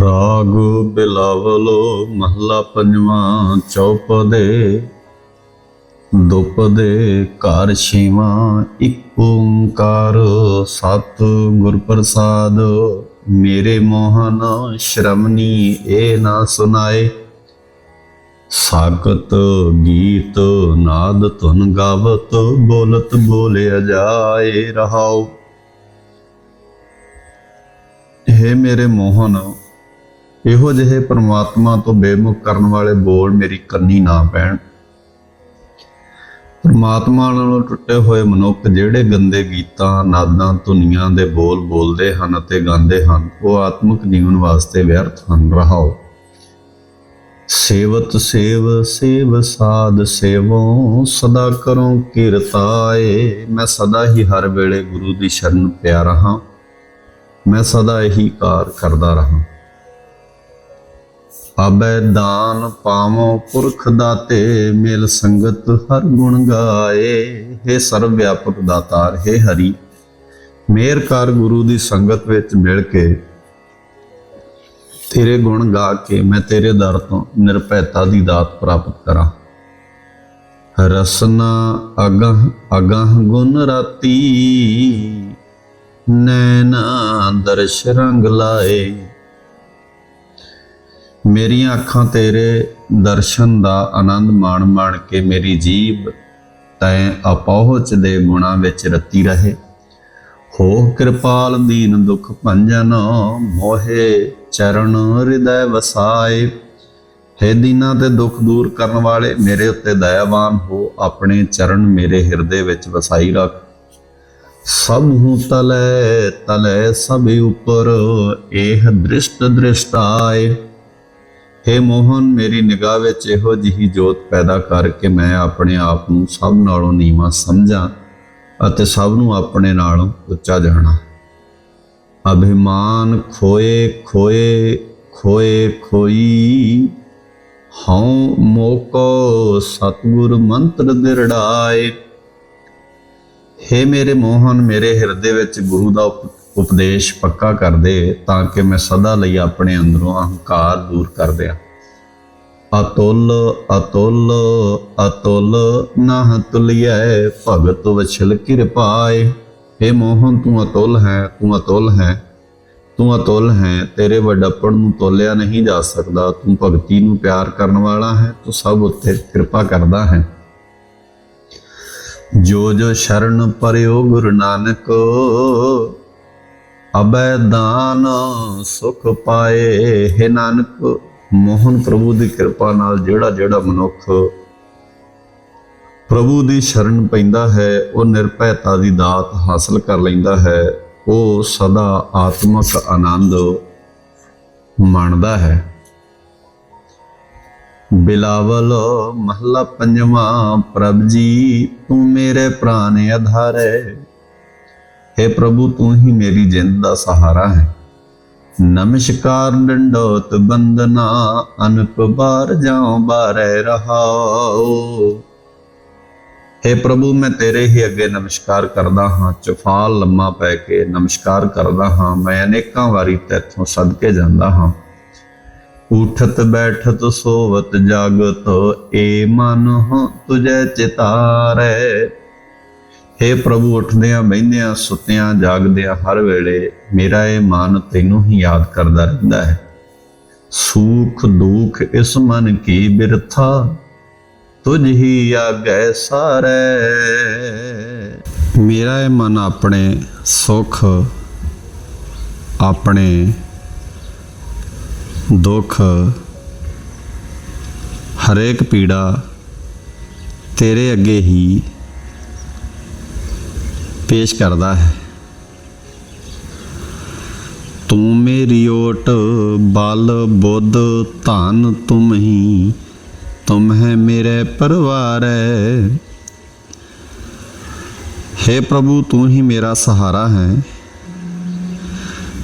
ਰਾਗ ਬਿਲਾਵਲੋ ਮਹੱਲਾ ਪੰਜਵਾਂ ਚੌਪਦੇ ਦੁਪਦੇ ਘਰ ਛੇਵਾਂ ਇੱਕ ਓੰਕਾਰ, ਸਤ ਗੁਰ ਪ੍ਰਸਾਦ ਮੇਰੇ ਮੋਹਨ ਸ਼ਰਮਨੀ ਇਹ ਨਾ ਸੁਨਾਏ। ਸਾਗਤ ਗੀਤ ਨਾਦ ਧੁਨ ਗਾਵਤ, ਬੋਲਤ ਬੋਲਿਆ ਜਾਏ ਰਹਾਓ ਹੈ ਮੇਰੇ ਮੋਹਨ ਇਹੋ ਜਿਹੇ ਪਰਮਾਤਮਾ ਤੋਂ ਬੇਮੁਖ ਕਰਨ ਵਾਲੇ ਬੋਲ ਮੇਰੀ ਕੰਨੀ ਨਾ ਪੈਣ। ਪਰਮਾਤਮਾ ਨਾਲੋਂ ਟੁੱਟੇ ਹੋਏ ਮਨੁੱਖ ਜਿਹੜੇ ਗੰਦੇ ਗੀਤਾਂ, ਨਾਦਾਂ, ਧੁਨੀਆਂ ਦੇ ਬੋਲ ਬੋਲਦੇ ਹਨ ਅਤੇ ਗਾਉਂਦੇ ਹਨ, ਉਹ ਆਤਮਿਕ ਜੀਵਨ ਵਾਸਤੇ ਵਿਅਰਥ ਹਨ। ਰਹਾਓ। ਸੇਵਤ ਸੇਵ ਸੇਵ ਸਾਧ ਸੇਵੋ, ਸਦਾ ਕਰੋ ਕੀਰਤਾਏ। ਮੈਂ ਸਦਾ ਹੀ ਹਰ ਵੇਲੇ ਗੁਰੂ ਦੀ ਸ਼ਰਨ ਪਿਆ ਰਹਾ। ਮੈਂ ਸਦਾ ਇਹੀ ਕਾਰ ਕਰਦਾ ਰਹਾ। ਆਬੈ ਦਾਨ ਪਾਵੋ ਪੁਰਖ ਦਾਤੇ, ਮਿਲ ਸੰਗਤ ਹਰ ਗੁਣ ਗਾਏ। हे ਸਰਵ ਵਿਆਪਕ ਦਾਤਾਰ हे ਹਰੀ, ਮੇਰ ਕਰ ਗੁਰੂ ਦੀ ਸੰਗਤ ਵਿੱਚ ਮਿਲ ਕੇ ਤੇਰੇ ਗੁਣ ਗਾ ਕੇ ਮੈਂ ਤੇਰੇ ਦਰ ਤੋਂ ਨਿਰਭੈਤਾ ਦੀ ਦਾਤ ਪ੍ਰਾਪਤ ਕਰਾਂ। ਰਸਨਾ ਅਗਹ ਅਗਹ ਗੁਣ ਰਾਤੀ, ਨੈਣਾ ਦਰਸ਼ ਰੰਗ ਲਾਏ। ਮੇਰੀਆਂ ਅੱਖਾਂ ਤੇਰੇ ਦਰਸ਼ਨ ਦਾ ਆਨੰਦ ਮਾਣ ਮਾਣ ਕੇ ਮੇਰੀ ਜੀਬ ਤੈ ਅਪਹੁੰਚ ਦੇ ਗੁਣਾਂ ਵਿੱਚ ਰਤੀ ਰਹੇ। ਹੋ ਕਿਰਪਾਲ ਦੀਨ ਦੁਖ ਭੰਜਨ, ਮੋਹੇ ਚਰਨ ਹਿਰਦੈ ਵਸਾਏ। ਹੈ ਦੀਨਾਂ ਤੇ ਦੁੱਖ ਦੂਰ ਕਰਨ ਵਾਲੇ, ਮੇਰੇ ਉੱਤੇ ਦਇਆਵਾਨ ਹੋ, ਆਪਣੇ ਚਰਨ ਮੇਰੇ ਹਿਰਦੇ ਵਿੱਚ ਵਸਾਈ ਰੱਖ। ਸਭ ਹੂੰ ਤਲੈ ਤਲੈ ਸਭ ਉਪਰ ਇਹ ਦ੍ਰਿਸ਼ਟ ਦ੍ਰਿਸ਼ਟਾਏ हे ਮੋਹਨ, ਮੇਰੀ ਨਿਗਾਹ ਵਿੱਚ ਇਹੋ ਜਿਹੀ ਜੋਤ ਪੈਦਾ ਕਰਕੇ ਮੈਂ ਆਪਣੇ ਆਪ ਨੂੰ ਸਭ ਨਾਲੋਂ ਨੀਵਾਂ ਸਮਝਾਂ ਅਤੇ ਸਭ ਨੂੰ ਆਪਣੇ ਨਾਲੋਂ ਉੱਚਾ ਜਾਣਾ। ਅਭਿਮਾਨ ਖੋਏ ਖੋਏ ਖੋਏ, ਖੋਈ, ਹਉ ਮੋਕੋ ਸਤਿਗੁਰ ਮੰਤਰ ਦਿਰੜਾਏ। ਹੇ ਮੇਰੇ ਮੋਹਨ, ਮੇਰੇ ਹਿਰਦੇ ਵਿੱਚ ਗੁਰੂ ਦਾ ਉਪ- ਉਪਦੇਸ਼ ਪੱਕਾ ਕਰ ਦੇ ਤਾਂ ਕਿ ਮੈਂ ਸਦਾ ਲਈ ਆਪਣੇ ਅੰਦਰੋਂ ਅਹੰਕਾਰ ਦੂਰ ਕਰ ਦਿਆਂ। ਅਤੁਲ ਅਤੁਲ ਅਤੁਲ, ਨਾਹ ਤੁਲਿਐ, ਭਗਤ ਵਛਲ ਕਿਰਪਾਏ। हे ਮੋਹਨ, ਤੂੰ ਅਤੁੱਲ ਹੈ, ਤੂੰ ਅਤੁੱਲ ਹੈ, ਤੂੰ ਅਤੁੱਲ ਹੈ। ਤੇਰੇ ਵੱਡਪਣ ਨੂੰ ਤੋਲਿਆ ਨਹੀਂ ਜਾ ਸਕਦਾ। ਤੂੰ ਭਗਤੀ ਨੂੰ ਪਿਆਰ ਕਰਨ ਵਾਲਾ ਹੈ, ਤੂੰ ਸਭ ਉੱਤੇ ਕਿਰਪਾ ਕਰਦਾ ਹੈ। ਜੋ ਜੋ ਸ਼ਰਨ ਪਰਿਓ ਗੁਰੂ ਨਾਨਕ, ਅਬੈ ਦਾਨ ਸੁਖ ਪਾਏ। ਹੈ ਨਾਨਕ ਮੋਹਨ ਪ੍ਰਭੂ ਦੀ ਕਿਰਪਾ ਨਾਲ ਜਿਹੜਾ ਜਿਹੜਾ ਮਨੁੱਖ ਪ੍ਰਭੂ ਦੀ ਸ਼ਰਨ ਪੈਂਦਾ ਹੈ, ਉਹ ਨਿਰਭੈਤਾ ਦੀ ਦਾਤ ਹਾਸਲ ਕਰ ਲੈਂਦਾ ਹੈ, ਉਹ ਸਦਾ ਆਤਮਿਕ ਆਨੰਦ ਮਾਣਦਾ ਹੈ। ਬਿਲਾਵਲ ਮਹੱਲਾ ਪੰਜਵਾਂ, ਪ੍ਰਭ ਜੀ, ਤੂੰ ਮੇਰੇ ਪ੍ਰਾਨ ਆਧਾਰੇ। हे ਪ੍ਰਭੂ, ਤੂੰ ਹੀ ਮੇਰੀ ਜਿੰਦ ਦਾ ਸਹਾਰਾ ਹੈ। ਨਮਸਕਾਰ ਡੰਡੋਤ ਬੰਦਨਾ ਅਨਕ ਬਾਰ ਜਾਉ ਬਾਰੇ ਰਹਾਓ हे ਪ੍ਰਭੂ, ਮੈਂ ਤੇਰੇ ਹੀ ਅੱਗੇ ਨਮਸਕਾਰ ਕਰਦਾ ਹਾਂ। ਚਫਾਲ ਲੰਮਾ ਪੈ ਕੇ ਨਮਸਕਾਰ ਕਰਦਾ ਹਾਂ। ਮੈਂ ਅਨੇਕਾਂ ਵਾਰੀ ਤੇਥੋਂ ਸਦਕੇ ਜਾਂਦਾ ਹਾਂ। ਉਠਤ ਬੈਠਤ ਸੋਵਤ ਜਾਗਤ, ਏ ਮਨ ਹੋ ਤੁਝੇ ਚਿਤਾਰੇ। हे ਪ੍ਰਭੂ, ਉੱਠਦਿਆਂ, ਬਹਿੰਦਿਆਂ, ਸੁੱਤਿਆਂ, ਜਾਗਦਿਆਂ, ਹਰ ਵੇਲੇ ਮੇਰਾ ਇਹ ਮਨ ਤੈਨੂੰ ਹੀ ਯਾਦ ਕਰਦਾ ਰਹਿੰਦਾ ਹੈ। ਸੁਖ ਦੁਖ ਇਸ ਮਨ ਕੀ ਬਿਰਥਾ? ਤੁਝ ਹੀ ਆਗੈ ਸਾਰੇ। ਮੇਰਾ ਇਹ ਮਨ ਆਪਣੇ ਸੁਖ, ਆਪਣੇ ਦੁੱਖ, ਹਰੇਕ ਪੀੜਾ ਤੇਰੇ ਅੱਗੇ ਹੀ ਪੇਸ਼ ਕਰਦਾ ਹੈ। ਤੂੰ ਮੇਰੀ ਓਟ ਬਲ ਬੁੱਧ ਧਨ ਤੁਮ ਹੀ ਤੁਮ ਹੈ ਮੇਰੇ ਪਰਵਾਰੈ। हे ਪ੍ਰਭੂ, ਤੂੰ ਹੀ ਮੇਰਾ ਸਹਾਰਾ ਹੈ।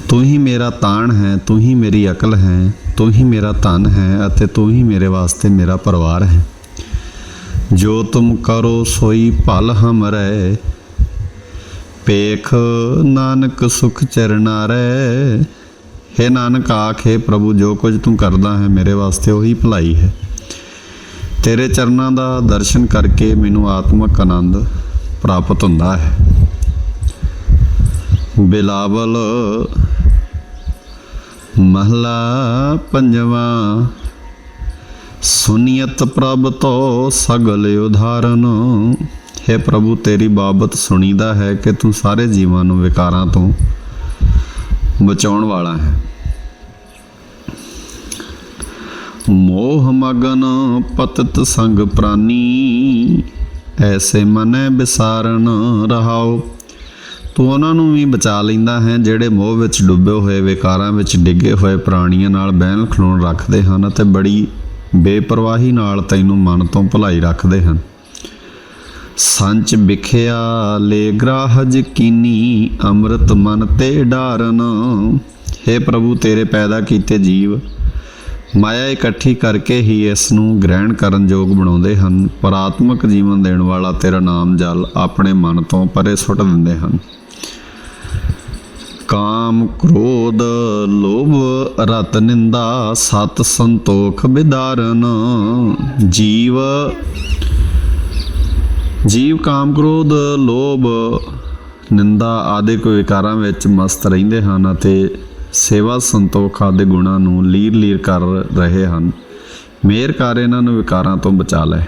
ਤੂੰ ਹੀ ਮੇਰਾ ਤਾਣ ਹੈ, ਤੂੰ ਹੀ ਮੇਰੀ ਅਕਲ ਹੈ, ਤੂੰ ਹੀ ਮੇਰਾ ਧਨ ਹੈ ਅਤੇ ਤੂੰ ਹੀ ਮੇਰੇ ਵਾਸਤੇ ਮੇਰਾ ਪਰਿਵਾਰ ਹੈ। ਜੋ ਤੁਮ ਕਰੋ, ਸੋਈ ਭਲ ਹਮਰੈ। ਪੇਖ ਨਾਨਕ ਸੁਖ ਚਰਨਾ ਰਹਿ। हे ਨਾਨਕ ਆਖੇ ਪ੍ਰਭੂ, ਜੋ ਕੁਝ ਤੂੰ ਕਰਦਾ ਹੈ ਮੇਰੇ ਵਾਸਤੇ ਉਹੀ ਭਲਾਈ ਹੈ। ਤੇਰੇ ਚਰਨਾਂ ਦਾ ਦਰਸ਼ਨ ਕਰਕੇ ਮੈਨੂੰ ਆਤਮਿਕ ਆਨੰਦ ਪ੍ਰਾਪਤ ਹੁੰਦਾ ਹੈ। ਬਿਲਾਵਲ ਮਹਲਾ ਪੰਜਵਾਂ, ਸੁਨੀਅਤ ਪ੍ਰਭ ਤੋ ਸਗਲ ਉਧਾਰਨ। ਹੈ ਪ੍ਰਭੂ, ਤੇਰੀ ਬਾਬਤ ਸੁਣੀਦਾ ਹੈ ਕਿ ਤੂੰ ਸਾਰੇ ਜੀਵਾਂ ਨੂੰ ਵਿਕਾਰਾਂ ਤੋਂ ਬਚਾਉਣ ਵਾਲਾ ਹੈ। ਮੋਹ ਮਗਨ ਪਤਤ ਸੰਗ ਪ੍ਰਾਨੀ, ਐਸੇ ਮਨੈ ਵਿਸਾਰਨ ਰਹਾਓ। ਤੂੰ ਉਹਨਾਂ ਨੂੰ ਵੀ ਬਚਾ ਲੈਂਦਾ ਹੈ ਜਿਹੜੇ ਮੋਹ ਵਿੱਚ ਡੁੱਬੇ ਹੋਏ, ਵਿਕਾਰਾਂ ਵਿੱਚ ਡਿੱਗੇ ਹੋਏ ਪ੍ਰਾਣੀਆਂ ਨਾਲ ਬਹਿਲ ਖਲੋਣ ਰੱਖਦੇ ਹਨ ਅਤੇ ਬੜੀ ਬੇਪਰਵਾਹੀ ਨਾਲ ਤੈਨੂੰ ਮਨ ਤੋਂ ਭੁਲਾਈ ਰੱਖਦੇ ਹਨ। ਸੰਚ ਵਿਖਿਆ ਲੈ ਗ੍ਰਾਹਜ ਕੀਨੀ ਅੰਮ੍ਰਿਤ ਮਨ ਤੇ ਡਾਰਨ। हे ਪ੍ਰਭੂ, ਤੇਰੇ ਪੈਦਾ ਕੀਤੇ ਜੀਵ, ਮਾਇਆ ਇਕੱਠੀ ਕਰਕੇ ਹੀ ਇਸ ਨੂੰ ਗ੍ਰਹਿਣ ਕਰਨ ਯੋਗ ਬਣਾਉਂਦੇ ਹਨ। ਪਰ ਆਤਮਿਕ ਜੀਵਨ ਦੇਣ ਵਾਲਾ ਤੇਰਾ ਨਾਮ ਜਲ ਆਪਣੇ ਮਨ ਤੋਂ ਪਰੇ ਸੁੱਟ ਦਿੰਦੇ ਹਨ। ਕਾਮ ਕ੍ਰੋਧ, ਲੋਭ, ਰਤ ਨਿੰਦਾ, ਸਤ ਸੰਤੋਖ ਵਿਦਾਰਨ। ਜੀਵ ਜੀਵ, ਕਾਮ, ਕ੍ਰੋਧ, ਲੋਭ, ਨਿੰਦਾ ਆਦਿ ਕੋ ਵਿਕਾਰਾਂ ਵਿੱਚ ਮਸਤ ਰਹਿੰਦੇ ਹਨ ਅਤੇ ਸੇਵਾ ਸੰਤੋਖ ਆਦਿ ਗੁਣਾਂ ਨੂੰ ਲੀਰ ਲੀਰ ਕਰ ਰਹੇ ਹਨ। ਮੇਰ ਕਰ ਇਹਨਾਂ ਨੂੰ ਵਿਕਾਰਾਂ ਤੋਂ ਬਚਾ ਲੈ।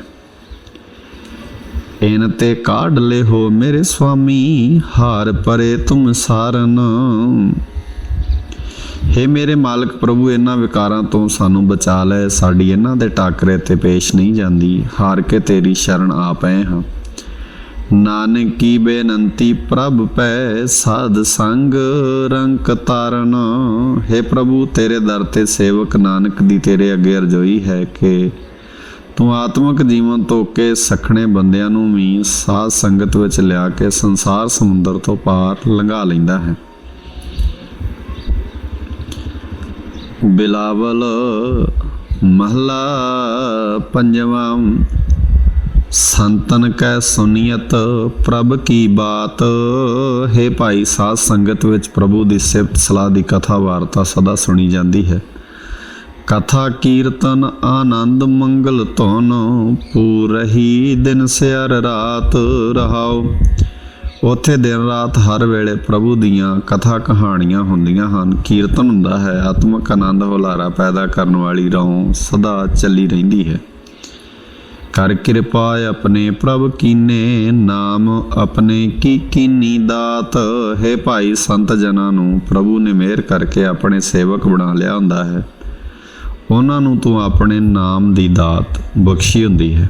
ਇਨ ਤੇ ਕਾਢ ਲੈ ਹੋ ਮੇਰੇ ਸੁਆਮੀ ਹਾਰ ਪਰੇ ਤੁਮ ਸਾਰਨ। हे ਮੇਰੇ ਮਾਲਕ ਪ੍ਰਭੂ, ਇਹਨਾਂ ਵਿਕਾਰਾਂ ਤੋਂ ਸਾਨੂੰ ਬਚਾ ਲੈ। ਸਾਡੀ ਇਹਨਾਂ ਦੇ ਟਾਕਰੇ ਤੇ ਪੇਸ਼ ਨਹੀਂ ਜਾਂਦੀ। ਹਾਰ ਕੇ ਤੇਰੀ ਸ਼ਰਨ ਆ ਪਏ ਹਾਂ। ਨਾਨਕ ਕੀ ਬੇਨੰਤੀ ਪ੍ਰਭ ਪੈ ਸਾਧ ਸੰਗ ਰੰਕ ਤਾਰਨ। ਹੈ ਪ੍ਰਭੂ, ਤੇਰੇ ਦਰ ਤੇ ਸੇਵਕ ਨਾਨਕ ਦੀ ਤੇਰੇ ਅੱਗੇ ਅਰਜ਼ੋਈ ਹੈ ਕਿ ਤੂੰ ਆਤਮਿਕ ਜੀਵਨ ਤੋਂ ਕੇ ਸਖਣੇ ਬੰਦਿਆਂ ਨੂੰ ਵੀ ਸਾਧ ਸੰਗਤ ਵਿੱਚ ਲਿਆ ਕੇ ਸੰਸਾਰ ਸਮੁੰਦਰ ਤੋਂ ਪਾਰ ਲੰਘਾ ਲੈਂਦਾ ਹੈ। ਬਿਲਾਵਲ ਮਹਲਾ ਪੰਜਵਾਂ ਸੰਤਨ ਕੈ ਸੁਨੀਅਤ ਪ੍ਰਭ ਕੀ ਬਾਤ। ਹੈ ਭਾਈ ਸਾਧ ਸੰਗਤ ਵਿੱਚ ਪ੍ਰਭੂ ਦੀ ਸਿਫਤ ਸਲਾਹ ਦੀ ਕਥਾ ਵਾਰਤਾ ਸਦਾ ਸੁਣੀ ਜਾਂਦੀ ਹੈ। ਕਥਾ ਕੀਰਤਨ ਆਨੰਦ ਮੰਗਲ ਧੁਨ, ਪੂਰਹੀ ਦਿਨ ਸਿਰ ਰਾਤ ਰਹਾਓ ਉੱਥੇ ਦਿਨ ਰਾਤ ਹਰ ਵੇਲੇ ਪ੍ਰਭੂ ਦੀਆਂ ਕਥਾ ਕਹਾਣੀਆਂ ਹੁੰਦੀਆਂ ਹਨ। ਕੀਰਤਨ ਹੁੰਦਾ ਹੈ, ਆਤਮਿਕ ਆਨੰਦ ਹੁਲਾਰਾ ਪੈਦਾ ਕਰਨ ਵਾਲੀ ਰੌਂ ਸਦਾ ਚੱਲੀ ਰਹਿੰਦੀ ਹੈ। ਕਰ ਕਿਰਪਾ ਆਪਣੇ ਪ੍ਰਭ ਕੀਨੇ ਨਾਮ, ਆਪਣੇ ਕੀ ਕੀਨੀ ਦਾਤ ਹੈ ਭਾਈ ਸੰਤ ਜਨਾਂ ਨੂੰ ਪ੍ਰਭੂ ਨੇ ਮਿਹਰ ਕਰਕੇ ਆਪਣੇ ਸੇਵਕ ਬਣਾ ਲਿਆ ਹੁੰਦਾ ਹੈ। ਉਹਨਾਂ ਨੂੰ ਤੂੰ ਆਪਣੇ ਨਾਮ ਦੀ ਦਾਤ ਬਖਸ਼ੀ ਹੁੰਦੀ ਹੈ।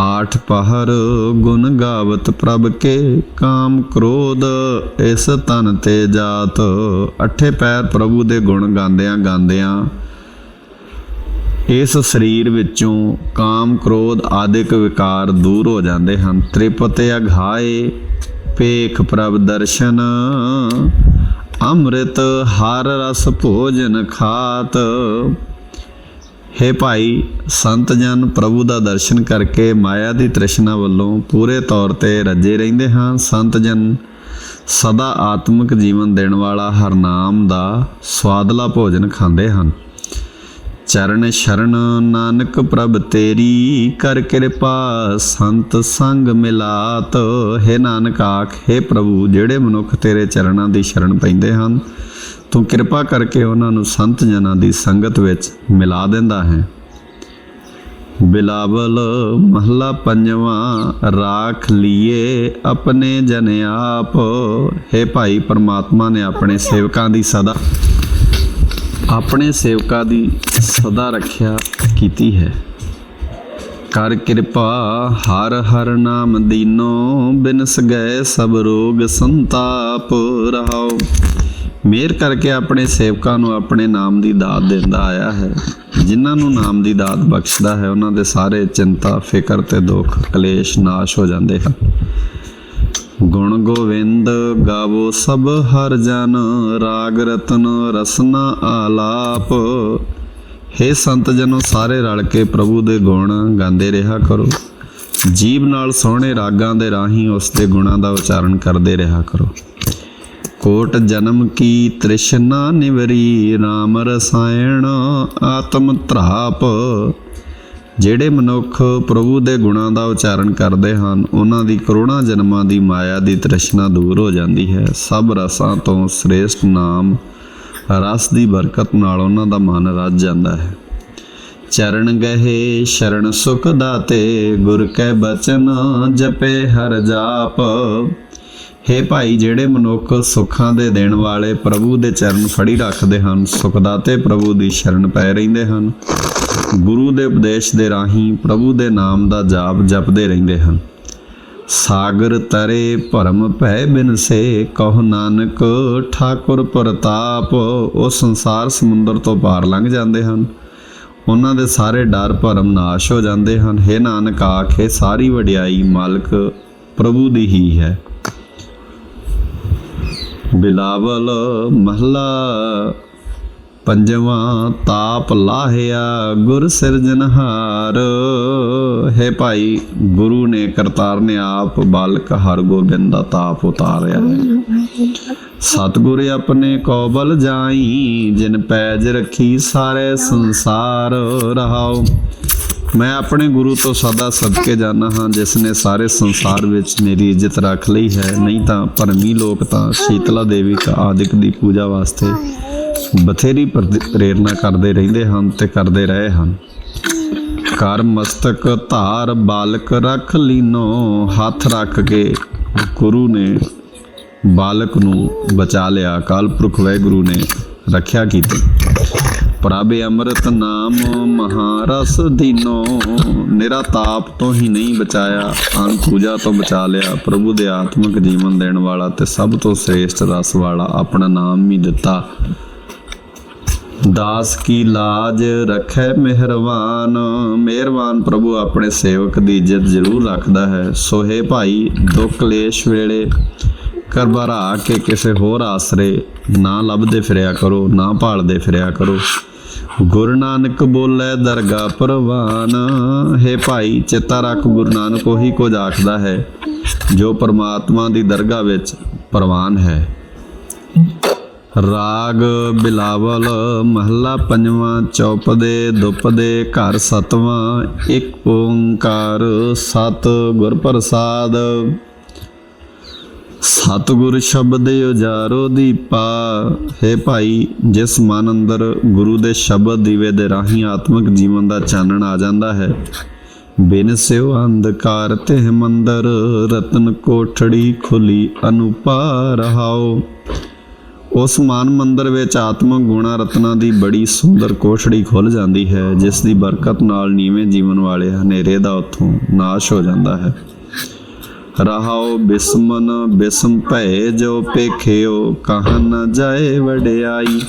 ਆਠ ਪਹਰ ਗੁਣ ਗਾਵਤ ਪ੍ਰਭ ਕੇ ਕਾਮ ਕ੍ਰੋਧ, ਇਸ ਤਨ ਤੇ ਜਾਤ। ਅਠੇ ਪੈਰ ਪ੍ਰਭੂ ਦੇ ਗੁਣ ਗਾਉਂਦਿਆਂ ਗਾਉਂਦਿਆਂ ਇਸ ਸਰੀਰ ਵਿੱਚੋਂ ਕਾਮ, ਕ੍ਰੋਧ ਆਦਿਕ ਵਿਕਾਰ ਦੂਰ ਹੋ ਜਾਂਦੇ ਹਨ। ਤ੍ਰਿਪਤ ਅਘਾਏ ਪੇਖ ਪ੍ਰਭ ਦਰਸ਼ਨ। ਅੰਮ੍ਰਿਤ ਹਰ ਰਸ ਭੋਜਨ ਖਾਤ। ਹੈ ਭਾਈ, ਸੰਤ ਜਨ ਪ੍ਰਭੂ ਦਾ ਦਰਸ਼ਨ ਕਰਕੇ ਮਾਇਆ ਦੀ ਤ੍ਰਿਸ਼ਨਾ ਵੱਲੋਂ ਪੂਰੇ ਤੌਰ ਤੇ ਰੱਜੇ ਰਹਿੰਦੇ ਹਾਂ। ਸੰਤ ਜਨ ਸਦਾ ਆਤਮਿਕ ਜੀਵਨ ਦੇਣ ਵਾਲਾ ਹਰਨਾਮ ਦਾ ਸਵਾਦਲਾ ਭੋਜਨ ਖਾਂਦੇ ਹਨ। ਚਰਨ ਸ਼ਰਨ ਨਾਨਕ ਪ੍ਰਭ ਤੇਰੀ, ਕਰ ਕਿਰਪਾ ਸੰਤ ਸੰਗ ਮਿਲਾਤ। ਹੈ ਨਾਨਕ ਆਖ, ਹੈ ਪ੍ਰਭੂ, ਜਿਹੜੇ ਮਨੁੱਖ ਤੇਰੇ ਚਰਨਾਂ ਦੀ ਸ਼ਰਨ ਪੈਂਦੇ ਹਨ, ਤੂੰ ਕਿਰਪਾ ਕਰਕੇ ਉਹਨਾਂ ਨੂੰ ਸੰਤ ਜਨਾਂ ਦੀ ਸੰਗਤ ਵਿੱਚ ਮਿਲਾ ਦਿੰਦਾ ਹੈ। ਬਿਲਾਵਲ ਮਹਲਾ ਪੰਜਵਾਂ, ਰਾਖ ਲੀਏ ਆਪਣੇ ਜਨ ਆਪ। ਹੈ ਭਾਈ, ਪਰਮਾਤਮਾ ਨੇ ਆਪਣੇ ਸੇਵਕਾਂ ਦੀ ਸਦਾ ਆਪਣੇ ਸੇਵਕਾਂ ਦੀ ਸਦਾ ਰੱਖਿਆ ਕੀਤੀ ਹੈ। ਕਰ ਕਿਰਪਾ, ਹਰ ਹਰ ਨਾਮ ਦੀਨੋ, ਬਿਨਸ ਗਏ ਸਭ ਰੋਗ ਸੰਤਾਪ ਰਹਾਓ। ਮੇਰ ਕਰਕੇ ਆਪਣੇ ਸੇਵਕਾਂ ਨੂੰ ਆਪਣੇ ਨਾਮ ਦੀ ਦਾਤ ਦਿੰਦਾ ਆਇਆ ਹੈ। ਜਿਨ੍ਹਾਂ ਨੂੰ ਨਾਮ ਦੀ ਦਾਤ ਬਖਸ਼ਦਾ ਹੈ, ਉਹਨਾਂ ਦੇ ਸਾਰੇ ਚਿੰਤਾ, ਫਿਕਰ ਤੇ ਦੁੱਖ, ਕਲੇਸ਼ ਨਾਸ਼ ਹੋ ਜਾਂਦੇ ਹਨ। ਗੁਣ ਗੋਵਿੰਦ ਗਾਵੋ ਸਭ ਹਰ ਜਨ, ਰਾਗ ਰਤਨ ਰਸਨਾ ਆਲਾਪ। हे ਸੰਤ ਜਨੋ, ਸਾਰੇ ਰਲ ਕੇ ਪ੍ਰਭੂ ਦੇ ਗੁਣ ਗਾਉਂਦੇ ਰਿਹਾ ਕਰੋ। ਜੀਵ ਨਾਲ ਸੋਹਣੇ ਰਾਗਾਂ ਦੇ ਰਾਹੀਂ ਉਸ ਦੇ ਗੁਣਾਂ ਦਾ ਉਚਾਰਨ ਕਰਦੇ ਰਿਹਾ ਕਰੋ। ਕੋਟ ਜਨਮ ਕੀ ਤ੍ਰਿਸ਼ਨਾ ਨਿਵਰੀ RAM ਰਸਾਇਣ ਆਤਮ ਧਰਾਪ। ਜਿਹੜੇ ਮਨੁੱਖ ਪ੍ਰਭੂ ਦੇ ਗੁਣਾਂ ਦਾ ਉਚਾਰਨ ਕਰਦੇ ਹਨ, ਉਹਨਾਂ ਦੀ ਕਰੋੜਾਂ ਜਨਮਾਂ ਦੀ ਮਾਇਆ ਦੀ ਤ੍ਰਿਸ਼ਨਾ ਦੂਰ ਹੋ ਜਾਂਦੀ ਹੈ। ਸਭ ਰਸਾਂ ਤੋਂ ਸ੍ਰੇਸ਼ਟ ਨਾਮ ਰਸ ਦੀ ਬਰਕਤ ਨਾਲ ਉਹਨਾਂ ਦਾ ਮਨ ਰੱਜ ਜਾਂਦਾ ਹੈ। ਚਰਨ ਗਹੇ, ਸ਼ਰਨ ਸੁਖ ਦਾਤੇ, ਗੁਰ ਕੈ ਬਚਨ ਜਪੇ ਹਰ ਜਾਪ। ਹੇ ਭਾਈ, ਜਿਹੜੇ ਮਨੁੱਖ ਸੁੱਖਾਂ ਦੇ ਦੇਣ ਵਾਲੇ ਪ੍ਰਭੂ ਦੇ ਚਰਨ ਫੜੀ ਰੱਖਦੇ ਹਨ ਸੁਖਦਾਤੇ ਪ੍ਰਭੂ ਦੀ ਸ਼ਰਨ ਪੈ ਰਹਿੰਦੇ ਹਨ। ਗੁਰੂ ਦੇ ਉਪਦੇਸ਼ ਦੇ ਰਾਹੀਂ ਪ੍ਰਭੂ ਦੇ ਨਾਮ ਦਾ ਜਾਪ ਜਪਦੇ ਰਹਿੰਦੇ ਹਨ। ਸਾਗਰ ਤਰੇ ਭਰਮ ਭੈ ਬਿਨਸੇ ਕਹੁ ਨਾਨਕ ਠਾਕੁਰ ਪ੍ਰਤਾਪ, ਉਹ ਸੰਸਾਰ ਸਮੁੰਦਰ ਤੋਂ ਪਾਰ ਲੰਘ ਜਾਂਦੇ ਹਨ। ਉਹਨਾਂ ਦੇ ਸਾਰੇ ਡਰ ਭਰਮ ਨਾਸ਼ ਹੋ ਜਾਂਦੇ ਹਨ। हे ਨਾਨਕ, ਆਖੇ ਸਾਰੀ ਵਡਿਆਈ ਮਾਲਕ ਪ੍ਰਭੂ ਦੀ ਹੀ ਹੈ। ਬਿਲਾਵਲ ਮਹਲਾ, ਪੰਜਵਾਂ ਤਾਪ ਲਾਹਿਆ ਗੁਰ ਸਿਰਜਨਹਾਰ ਹੈ ਭਾਈ, ਗੁਰੂ ਨੇ ਕਰਤਾਰ ਨੇ ਆਪ ਬਾਲਕ ਹਰਗੋਬਿੰਦ ਦਾ ਤਾਪ ਉਤਾਰਿਆ ਹੈ। ਸਤਿਗੁਰ ਆਪਣੇ ਕੋਬਲ ਜਾਈ, ਜਿਨ ਪੈਜ ਰੱਖੀ ਸਾਰੇ ਸੰਸਾਰ ਰਹਾਓ ਮੈਂ ਆਪਣੇ ਗੁਰੂ ਤੋਂ ਸਦਾ ਸਦਕੇ ਜਾਣਾ ਹਾਂ ਜਿਸ ਨੇ ਸਾਰੇ ਸੰਸਾਰ ਵਿੱਚ ਮੇਰੀ ਇੱਜ਼ਤ ਰੱਖ ਲਈ ਹੈ। ਨਹੀਂ ਤਾਂ ਭਰਮੀ ਲੋਕ ਤਾਂ ਸ਼ੀਤਲਾ ਦੇਵੀ ਕਾ ਆਦਿਕ ਦੀ ਪੂਜਾ ਵਾਸਤੇ ਬਥੇਰੀ ਪ੍ਰਦ- ਪ੍ਰੇਰਨਾ ਕਰਦੇ ਰਹਿੰਦੇ ਹਨ ਤੇ ਕਰਦੇ ਰਹੇ ਹਨ। ਕਰ ਮਸਤਕ ਧਾਰ ਬਾਲਕ ਰੱਖ ਲੀਨੋ, ਹੱਥ ਰੱਖ ਕੇ ਗੁਰੂ ਨੇ ਬਾਲਕ ਨੂੰ ਬਚਾ ਲਿਆ। ਅਕਾਲ ਪੁਰਖ ਵਾਹਿਗੁਰੂ ਨੇ ਰੱਖਿਆ ਕੀਤੀ। ਪ੍ਰਭ ਅੰਮ੍ਰਿਤ ਨਾਮ ਮਹਾਰਸ ਦੀਨੋ। ਨਿਰਾ ਤਾਪ ਤੋਂ ਹੀ ਨਹੀਂ ਬਚਾਇਆ, ਅਨ ਪੂਜਾ ਤੋਂ ਬਚਾ ਲਿਆ। ਪ੍ਰਭੂ ਦੇ ਆਤਮਿਕ ਜੀਵਨ ਦੇਣ ਵਾਲਾ ਤੇ ਸਭ ਤੋਂ ਸ੍ਰੇਸ਼ਟ ਰਸ ਵਾਲਾ ਆਪਣਾ ਨਾਮ ਹੀ ਦਿੱਤਾ। ਦਾਸ ਕੀ ਲਾਜ ਰਖੈ ਮਿਹਰਬਾਨ ਮਿਹਰਬਾਨ ਪ੍ਰਭੂ ਆਪਣੇ ਸੇਵਕ ਦੀ ਇੱਜ਼ਤ ਜ਼ਰੂਰ ਰੱਖਦਾ ਹੈ। ਸੋਹੇ ਭਾਈ, ਦੁੱਖ ਕਲੇਸ਼ ਵੇਲੇ ਕਰਬਰਾ ਕੇ ਕਿਸੇ ਹੋਰ ਆਸਰੇ ਨਾ ਲੱਭਦੇ ਫਿਰਿਆ ਕਰੋ, ਨਾ ਭਾਲਦੇ ਫਿਰਿਆ ਕਰੋ। ਗੁਰੂ ਨਾਨਕ ਬੋਲੇ ਦਰਗਾ ਪ੍ਰਵਾਨ। ਹੈ ਭਾਈ, ਚੇਤਾ ਰੱਖ ਗੁਰੂ ਨਾਨਕ ਉਹੀ ਕੁਝ ਆਖਦਾ ਹੈ, ਜੋ ਪਰਮਾਤਮਾ ਦੀ ਦਰਗਾਹ ਵਿੱਚ ਪ੍ਰਵਾਨ ਹੈ। ਰਾਗ ਬਿਲਾਵਲ, ਮਹੱਲਾ ਪੰਜਵਾਂ, ਚੌਪਦੇ, ਦੁਪਦੇ, ਘਰ ਸਤਵਾਂ, ਇੱਕ ਓੰਕਾਰ, ਸਤ ਗੁਰ ਪ੍ਰਸਾਦ ਸਤਿਗੁਰ ਸ਼ਬਦ ਉਜਾਰੋ ਦੀਪਾ ਹੈ ਭਾਈ, ਜਿਸ ਮਨ ਅੰਦਰ ਗੁਰੂ ਦੇ ਸ਼ਬਦ ਦੀਵੇ ਦੇ ਰਾਹੀਂ ਆਤਮਿਕ ਜੀਵਨ ਦਾ ਚਾਨਣ ਆ ਜਾਂਦਾ ਹੈ, ਬਿਨ ਸਿਉ ਅੰਧਕਾਰ ਤੇ ਮੰਦਰ, ਰਤਨ ਕੋਠੜੀ ਖੁਲੀ ਅਨੂਪਾ ਰਹਾਓ ਉਸ ਮਾਨ ਮੰਦਰ ਵਿੱਚ ਆਤਮਿਕ ਗੁਣਾ ਰਤਨਾ ਦੀ ਬੜੀ ਸੁੰਦਰ ਕੋਠੜੀ ਖੁੱਲ ਜਾਂਦੀ ਹੈ, ਜਿਸ ਦੀ ਬਰਕਤ ਨਾਲ ਨੀਵੇਂ ਜੀਵਨ ਵਾਲੇ ਹਨੇਰੇ ਦਾ ਉਥੋਂ ਨਾਸ਼ ਹੋ ਜਾਂਦਾ ਹੈ। ਰਹਾਉ ਬਿਸਮਨ ਬਿਸਮ ਭੈ ਜੋ ਪੇਖਿਓ ਕਹਾਂ ਨ ਜਾਏ ਵਡਿਆਈ।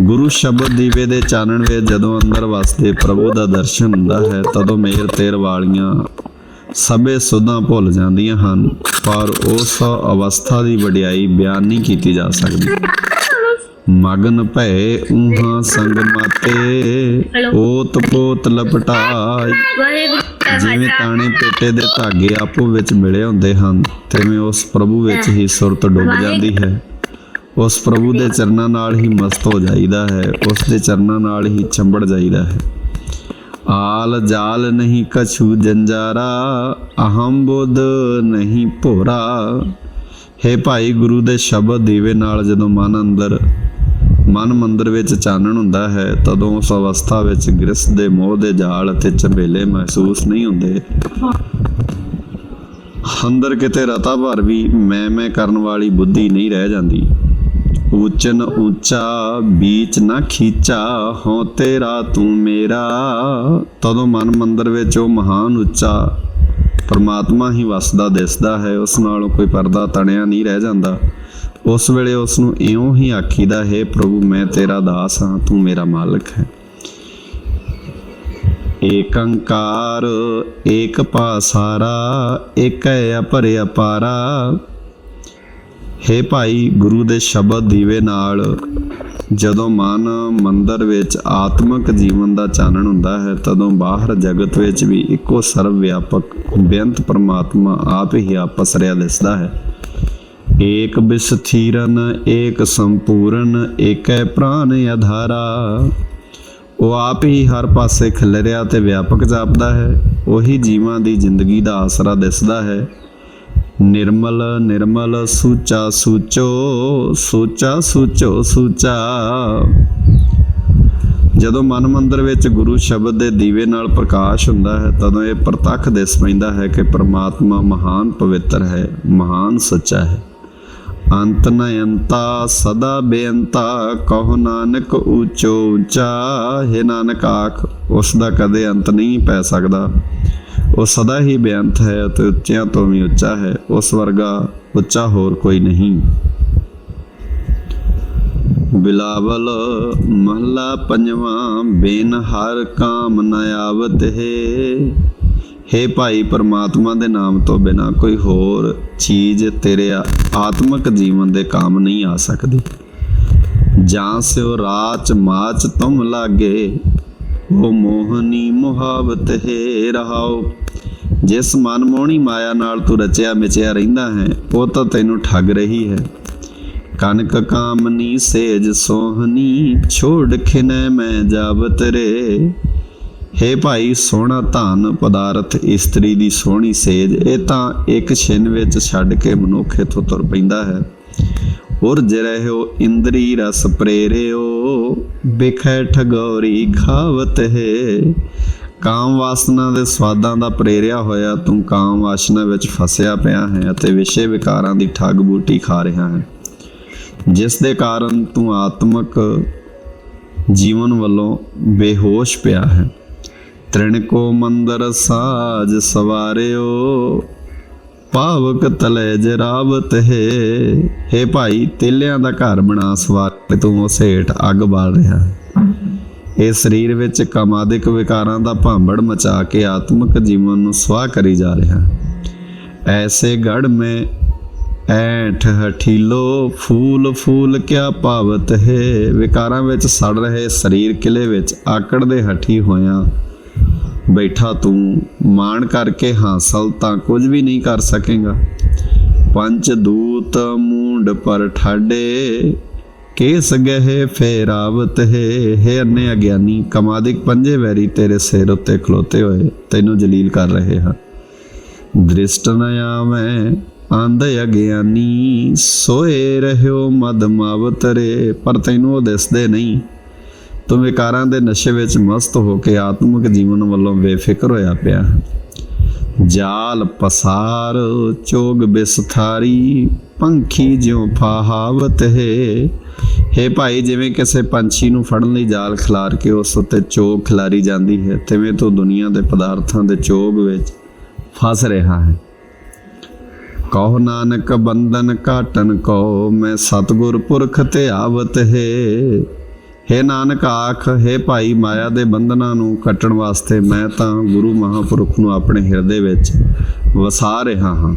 ਗੁਰੂ ਸ਼ਬਦ ਦੀਵੇ ਦੇ ਚਾਨਣ ਵਿੱਚ ਜਦੋਂ ਅੰਦਰ ਵਸਦੇ ਪ੍ਰਭੂ ਦਾ ਦਰਸ਼ਨ ਹੁੰਦਾ ਹੈ ਤਦੋਂ ਮੇਰ ਤੇਰ ਵਾਲੀਆਂ ਸਭੇ ਸੁਧਾਂ ਭੁੱਲ ਜਾਂਦੀਆਂ ਹਨ ਪਰ ਉਸ ਅਵਸਥਾ ਦੀ ਵਡਿਆਈ ਬਿਆਨ ਨਹੀਂ ਕੀਤੀ ਜਾ ਸਕਦੀ। ਮਗਨ ਭੈ ਉਹਾਂ ਸੰਗ ਮਾਤੇ ਓਤ ਪੋਤ ਲਪਟਾਈ। ਜਿਵੇਂ ਤਾਣੇ ਪੇਟੇ ਦੇ ਧਾਗੇ ਆਪੋ ਵਿੱਚ ਮਿਲੇ ਹੁੰਦੇ ਹਨ ਤਿਵੇਂ ਉਸ ਪ੍ਰਭੂ ਵਿੱਚ ਹੀ ਸੁਰਤ ਡੁੱਬ ਜਾਂਦੀ ਹੈ। ਉਸ ਪ੍ਰਭੂ ਦੇ ਚਰਨਾਂ ਨਾਲ ਹੀ ਮਸਤ ਹੋ ਜਾਈਦਾ ਹੈ ਉਸ ਦੇ ਚਰਨਾਂ ਨਾਲ ਹੀ ਚੰਬੜ ਜਾਈਦਾ ਹੈ। ਆਲ ਜਾਲ ਨਹੀਂ ਕਛੂ ਜੰਜਾਰਾ ਅਹੰ ਬੁੱਧ ਨਹੀਂ ਭੋਰਾ। ਹੈ ਭਾਈ ਗੁਰੂ ਦੇ ਸ਼ਬਦ ਦੀਵੇ ਨਾਲ ਜਦੋਂ ਮਨ ਅੰਦਰ ਮਨ ਮੰਦਰ ਵਿੱਚ ਚਾਨਣ ਹੁੰਦਾ ਹੈ, ਤਦੋਂ ਉਸ ਅਵਸਥਾ ਵਿੱਚ ਗ੍ਰਸਥ ਦੇ ਮੋਹ ਦੇ ਜਾਲ ਅਤੇ ਝੰਬੇਲੇ ਮਹਿਸੂਸ ਨਹੀਂ ਹੁੰਦੇ। ਅੰਦਰ ਕਿਤੇ ਰਤਾ ਭਰ ਵੀ ਮੈਂ ਮੈਂ ਕਰਨ ਵਾਲੀ ਬੁੱਧੀ ਨਹੀਂ ਰਹਿ ਜਾਂਦੀ। ਉੱਚਨ ਉੱਚਾ ਬੀਚ ਨਾ ਖੀਚਾ ਹੋ ਤੇਰਾ ਤੂੰ ਮੇਰਾ। ਤਦੋਂ ਮਨ ਮੰਦਰ ਵਿੱਚ ਉਹ ਮਹਾਨ ਉੱਚਾ ਪਰਮਾਤਮਾ ਹੀ ਵਸਦਾ, ਦਿਸਦਾ ਹੈ, ਉਸ ਨਾਲੋਂ ਕੋਈ ਪਰਦਾ ਤਣਿਆ ਨਹੀਂ ਰਹਿ ਜਾਂਦਾ। ਉਸ ਵੇਲੇ ਉਸ ਨੂੰ ਇਉਂ ਹੀ ਆਖੀਦਾ, ਹੈ ਪ੍ਰਭੂ, ਮੈਂ ਤੇਰਾ ਦਾਸ ਹਾਂ, ਤੂੰ ਮੇਰਾ ਮਾਲਕ ਹੈ। ਏਕੰਕਾਰ, ਏਕ ਪਾਸਾਰਾ ਏਕੈ ਅਪਰ ਅਪਾਰਾ। ਹੇ ਭਾਈ, ਗੁਰੂ ਦੇ ਸ਼ਬਦ ਦੀਵੇ ਨਾਲ ਜਦੋਂ ਮਨ ਮੰਦਰ ਵਿੱਚ ਆਤਮਿਕ ਜੀਵਨ ਦਾ ਚਾਨਣ ਹੁੰਦਾ ਹੈ, ਤਦੋਂ ਬਾਹਰ ਜਗਤ ਵਿੱਚ ਵੀ ਇੱਕੋ ਸਰਵ ਵਿਆਪਕ ਬੇਅੰਤ ਪਰਮਾਤਮਾ ਆਪ ਹੀ ਆਪਸ ਪਸਰਿਆ ਦਿਸਦਾ ਹੈ। ਏਕ ਬਿਸਥੀਰਨ, ਏਕ ਸੰਪੂਰਨ, ਏਕੈ ਪ੍ਰਾਨ ਆਧਾਰਾ ਉਹ ਆਪ ਹੀ ਹਰ ਪਾਸੇ ਖਿਲਰਿਆ ਤੇ ਵਿਆਪਕ ਜਾਪਦਾ ਹੈ, ਉਹੀ ਜੀਵਾਂ ਦੀ ਜ਼ਿੰਦਗੀ ਦਾ ਆਸਰਾ ਦਿਸਦਾ ਹੈ। ਨਿਰਮਲ ਨਿਰਮਲ ਸੂਚਾ ਸੂਚੋ ਸੂਚਾ ਸੂਚੋ ਸੂਚਾ। ਜਦੋਂ ਮਨ ਮੰਦਰ ਵਿੱਚ ਗੁਰੂ ਸ਼ਬਦ ਦੇ ਦੀਵੇ ਨਾਲ ਪ੍ਰਕਾਸ਼ ਹੁੰਦਾ ਹੈ, ਤਦੋਂ ਇਹ ਪ੍ਰਤੱਖ ਦਿਸ ਪੈਂਦਾ ਹੈ ਕਿ ਪ੍ਰਮਾਤਮਾ ਮਹਾਨ ਪਵਿੱਤਰ ਹੈ, ਮਹਾਨ ਸੱਚਾ ਹੈ। ਅੰਤ ਨ ਅੰਤਾ ਸਦਾ ਬੇਅੰਤਾ, ਕਹੋ ਨਾਨਕ ਊਚੋ ਉੱਚਾ ਹੈ ਨਾਨਕ ਆਖ ਉਸ ਦਾ ਕਦੇ ਅੰਤ ਨਹੀਂ ਪੈ ਸਕਦਾ। ਉਹ ਸਦਾ ਹੀ ਬੇਅੰਤ ਹੈ ਅਤੇ ਉੱਚਿਆਂ ਤੋਂ ਵੀ ਉੱਚਾ ਹੈ, ਉਸ ਵਰਗਾ ਉੱਚਾ ਹੋਰ ਕੋਈ ਨਹੀਂ। ਬਿਲਾਵਲ ਮਹਲਾ ਪੰਜਵਾਂ, ਬੇਨ ਹਰ ਕਾਮ ਨ ਆਵਤ ਹੈ। ਹੇ ਭਾਈ ਪਰਮਾਤਮਾ ਦੇ ਨਾਮ ਤੋਂ ਬਿਨਾ ਕੋਈ ਹੋਰ ਚੀਜ਼ ਤੇਰੇ ਆ- ਆਤਮਿਕ ਜੀਵਨ ਦੇ ਕੰਮ ਨਹੀਂ ਆ ਸਕਦੀ। ਜਾਂ ਸਿਓ ਰਾਚ ਮਾਚ ਤੁਮ ਲਾਗੇ, ਉਹ ਮੋਹਨੀ ਮੁਹਾਵਤ ਹੈ। ਰਹਾਓ ਜਿਸ ਮਨਮੋਹਣੀ ਮਾਇਆ ਨਾਲ ਤੂੰ ਰਚਿਆ ਮਿਚਿਆ ਰਹਿੰਦਾ ਹੈ, ਉਹ ਤਾਂ ਤੈਨੂੰ ਠੱਗ ਰਹੀ ਹੈ। ਕਨਕ ਕਾਮਨੀ ਸੇਜ ਸੋਹਣੀ, ਛੋੜ ਖਿਨੈ ਮੈਂ ਜਾਵਤ ਰੇ ਹੇ ਭਾਈ ਸੋਹਣਾ ਧਨ ਪਦਾਰਥ, ਇਸਤਰੀ ਦੀ ਸੋਹਣੀ ਸੇਜ, ਇਹ ਤਾਂ ਇੱਕ ਛਿਨ ਵਿੱਚ ਛੱਡ ਕੇ ਮਨੁੱਖ ਇੱਥੋਂ ਤੁਰ ਪੈਂਦਾ ਹੈ। ਉਰਜ ਰਹਿਓ, ਇੰਦਰੀ ਰਸ ਪ੍ਰੇਰਿਓ ਬਿਖੈ ਠਗੌਰੀ ਖਾਵਤ ਹੈ। ਕਾਮ ਵਾਸਨਾ ਦੇ ਸਵਾਦਾਂ ਦਾ ਪ੍ਰੇਰਿਆ ਹੋਇਆ, ਤੂੰ ਕਾਮ ਵਾਸਨਾ ਵਿੱਚ ਫਸਿਆ ਪਿਆ ਹੈ ਅਤੇ ਵਿਸ਼ੇ ਵਿਕਾਰਾਂ ਦੀ ਠੱਗ ਬੂਟੀ ਖਾ ਰਿਹਾ ਹੈ। ਜਿਸ ਦੇ ਕਾਰਨ ਤੂੰ ਆਤਮਿਕ ਜੀਵਨ ਵੱਲੋਂ ਬੇਹੋਸ਼ ਪਿਆ ਹੈ। ਤ੍ਰਿਣ ਕੋ ਮੰਦਰ ਸਾਜ ਸਵਾਰਿਓ, ਭਾਵਕ ਤਲੇ ਜਰਾਵਤ ਹੈ। ਹੇ ਭਾਈ, ਤੇਲਿਆਂ ਦਾ ਘਰ ਬਣਾ ਸਵਾਰ, ਤੇ ਤੂੰ ਉਸ ਹੇਠ ਅੱਗ ਬਾਲ ਰਿਹਾ ਹੈ। ਇਹ ਸਰੀਰ ਵਿੱਚ ਕਾਮਾਦਿਕ ਵਿਕਾਰਾਂ ਦਾ ਭਾਂਬੜ ਮਚਾ ਕੇ ਆਤਮਿਕ ਜੀਵਨ ਨੂੰ ਸਵਾਹ ਕਰੀ ਜਾ ਰਿਹਾ। ਐਸੇ ਗੜ ਮੈਂ ਐਠ ਹਠੀਲੋ ਫੂਲ ਫੂਲ ਕਿਆ ਪਾਵਤ ਹੈ। ਵਿਕਾਰਾਂ ਵਿੱਚ ਸੜ ਰਹੇ ਸਰੀਰ ਕਿਲੇ ਵਿੱਚ ਆਕੜ ਦੇ ਹਠੀ ਹੋਇਆ। ਬੈਠਾ ਤੂੰ ਮਾਣ ਕਰਕੇ ਹਾਸਲ ਤਾਂ ਕੁਝ ਵੀ ਨਹੀਂ ਕਰ ਸਕੇਗਾ। ਪੰਜ ਦੂਤ ਮੂੰਡ ਪਰ ਠਾਡੇ ਕੇ ਗਹਿ ਫੇਰਾਵਤ ਹੈ। ਹੈ ਅੰਨੇ ਅਗਿਆਨੀ, ਕਮਾਦਿਕ ਪੰਜੇ ਵੈਰੀ ਤੇਰੇ ਸਿਰ ਉੱਤੇ ਖਲੋਤੇ ਹੋਏ, ਤੈਨੂੰ ਜਲੀਲ ਕਰ ਰਹੇ ਹਨ। ਦ੍ਰਿਸ਼ਟ ਨ ਆਵੇਂ ਆਂਧ ਅਗਿਆਨੀ, ਸੋਏ ਰਹਿਓ ਮਦ ਮਾਵਤਰੇ, ਪਰ ਤੈਨੂੰ ਉਹ ਦਿਸਦੇ ਨਹੀਂ। ਤੂੰ ਵਿਕਾਰਾਂ ਦੇ ਨਸ਼ੇ ਵਿੱਚ ਮਸਤ ਹੋ ਕੇ ਆਤਮਿਕ ਜੀਵਨ ਵੱਲੋਂ ਬੇਫਿਕਰ ਹੋਇਆ ਪਿਆ। ਹੈ ਜਾਲ ਪਸਾਰ, ਚੋਗ ਬਿਸਥਾਰੀ, ਪੰਖੀ ਜਿਉ ਫਾਹਾਵਤ ਹੈ। ਹੇ ਭਾਈ, ਜਿਵੇਂ ਕਿਸੇ ਪੰਛੀ ਨੂੰ ਫੜਨ ਲਈ ਜਾਲ ਖਿਲਾਰ ਕੇ ਉਸ ਉੱਤੇ ਚੋਗ ਖਿਲਾਰੀ ਜਾਂਦੀ ਹੈ, ਤਿਵੇਂ ਤੂੰ ਦੁਨੀਆ ਦੇ ਪਦਾਰਥਾਂ ਦੇ ਚੋਗ ਵਿੱਚ ਫਸ ਰਿਹਾ ਹੈ। ਕਹੋ ਨਾਨਕ, ਬੰਧਨ ਘਾਟਨ ਕੋ, ਮੈਂ ਸਤਗੁਰ ਪੁਰਖ ਤੇ ਆਵਤ ਹੈ। ਹੇ ਨਾਨਕ ਆਖ, ਹੇ ਭਾਈ ਮਾਇਆ ਦੇ ਬੰਧਨਾਂ ਨੂੰ ਕੱਟਣ ਵਾਸਤੇ ਮੈਂ ਤਾਂ ਗੁਰੂ ਮਹਾਪੁਰਖ ਨੂੰ ਆਪਣੇ ਹਿਰਦੇ ਵਿੱਚ ਵਸਾ ਰਿਹਾ ਹਾਂ।